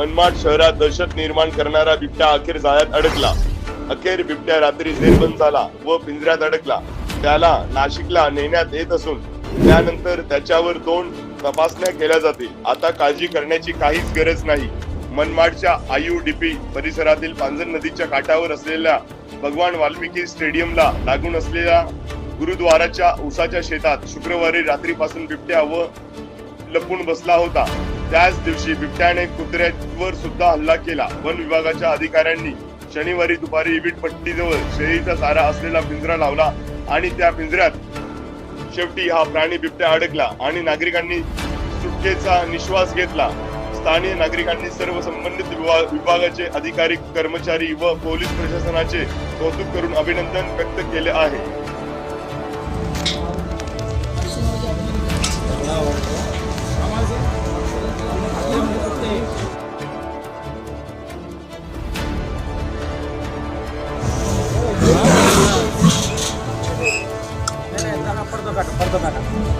मनमाड शहरात दहशत निर्माण करणारा बिबट्या अखेर जाळ्यात अडकला. अखेर बिबट्या रात्री जेरबंद झाला व पिंजऱ्यात अडकला. त्याला नाशिकला नेण्यात येत असून त्यानंतर त्याच्यावर दोन तपासण्या केल्या जातील. आता काळजी करण्याची काहीच गरज नाही. मनमाडच्या आयुडीपी परिसरातील पांजर नदीच्या काठावर असलेल्या भगवान वाल्मिकी स्टेडियमला लागून असलेल्या गुरुद्वाराच्या उसाच्या शेतात शुक्रवारी रात्रीपासून बिबट्या व लपून बसला होता. त्याच दिवशी बिबट्याने कुत्र्यावर सुद्धा हल्ला केला. वन विभागाच्या अधिकाऱ्यांनी शनिवारी दुपारी इबिटपट्टीजवळ शेळीचा सारा असलेला पिंजरा लावला आणि त्या पिंजऱ्यात शेवटी हा प्राणी बिबट्या अडकला आणि नागरिकांनी सुटकेचा निश्वास घेतला. स्थानीय नागरिकांनी सर्व संबंधित विभा- विभागाचे अधिकारी कर्मचारी व पोलीस प्रशासनाचे कौतुक करून अभिनंदन व्यक्त केले आहे.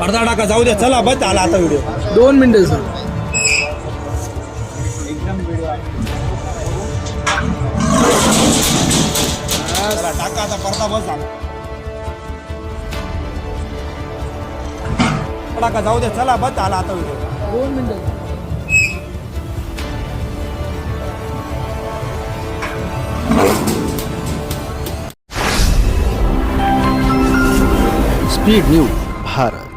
पडदा टाका जाऊ दे चला बस आला आता व्हिडिओ दोन मिनिटं सर. चला टाका आता पडदा बस आला. टाका जाऊ दे चला बस आला आता व्हिडिओ दोन मिनिटं स्पीड न्यूज भारत